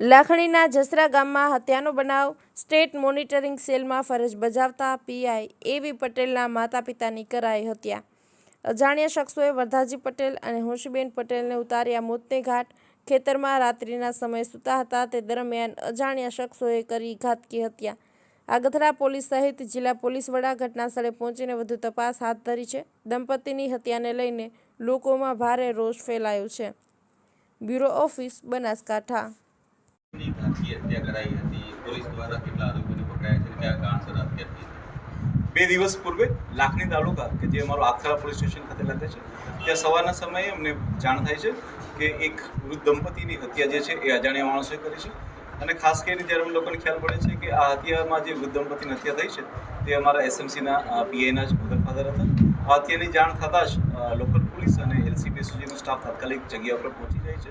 લાખણીના જસરા ગામમાં હત્યાનો બનાવ, સ્ટેટ મોનિટરિંગ સેલમાં ફરજ બજાવતા પીઆઈ એવી પટેલના માતા પિતાની કરાઈ હત્યા. અજાણ્યા શખ્સોએ વરધાજી પટેલ અને હોશીબેન પટેલને ઉતાર્યા મોતને ઘાટ. ખેતરમાં રાત્રિના સમયે સૂતા હતા, તે દરમિયાન અજાણ્યા શખ્સોએ કરી ઘાતકી હત્યા. આગથરા પોલીસ સહિત જિલ્લા પોલીસ વડા ઘટનાસ્થળે પહોંચીને વધુ તપાસ હાથ ધરી છે. દંપતીની હત્યાને લઈને લોકોમાં ભારે રોષ ફેલાયો છે. Bureau office Banaskantha. ની હત્યા કરાઈ હતી, પોલીસ દ્વારા કેટલા આરોપીને પકડાયા છે કયા કારણસર હત્યા થઈ બે દિવસ પૂર્વે લાખણી તાલુકા કે જે અમારો આખરા પોલીસ સ્ટેશન ખાતે લાગે છે, ત્યાં સવારના સમયે અમને જાણ થાય છે કે એક વૃદ્ધ દંપતીની હત્યા જે છે એ અજાણ્યા માણસોએ કરી છે. અને ખાસ કરીને જ્યારે અમને લોકોને ખ્યાલ પડે છે કે આ હત્યામાં જે વૃદ્ધ દંપતીની હત્યા થઈ છે, તે અમારા એસએમસીના પીઆઈના જ મધરફાધર હતા. આ હત્યાની જાણ થતાં જ લોકલ પોલીસ અને એલસીબી સુધીનો સ્ટાફ તાત્કાલિક જગ્યા પર પહોંચી જાય છે.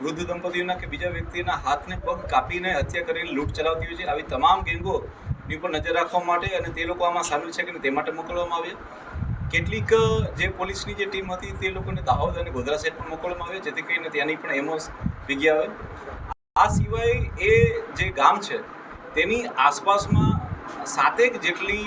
વૃદ્ધ દંપતીઓના કે બીજા વ્યક્તિના હાથને પગ કાપીને હત્યા કરીને લૂંટ ચલાવતી હોય છે. આવી તમામ ગેંગોની ઉપર નજર રાખવા માટે અને તે લોકો આમાં સામેલ છે કે તે માટે મોકલવામાં આવ્યા. કેટલીક જે પોલીસની જે ટીમ હતી તે લોકોને દાહોદ અને ગોધરા સાઈડ પણ મોકલવામાં આવે જેથી કરીને ત્યાંની પણ એમો ભેગી આવે આ સિવાય એ જે ગામ છે, તેની આસપાસમાં સાતેક જેટલી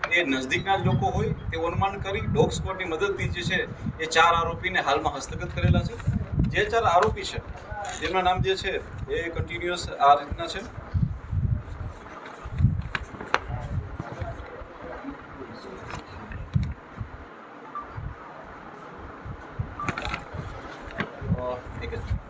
એ નજીકના જ લોકો હોય, તે અનુમાન કરી ડોગ સ્કોડની મદદથી જે છે, એ ચાર આરોપીને હાલમાં હસ્તગત કરેલા છે. જે ચાર આરોપી છે જેમના નામ જે છે, એ કન્ટિન્યુઅસ આ રીતના છે. એક જ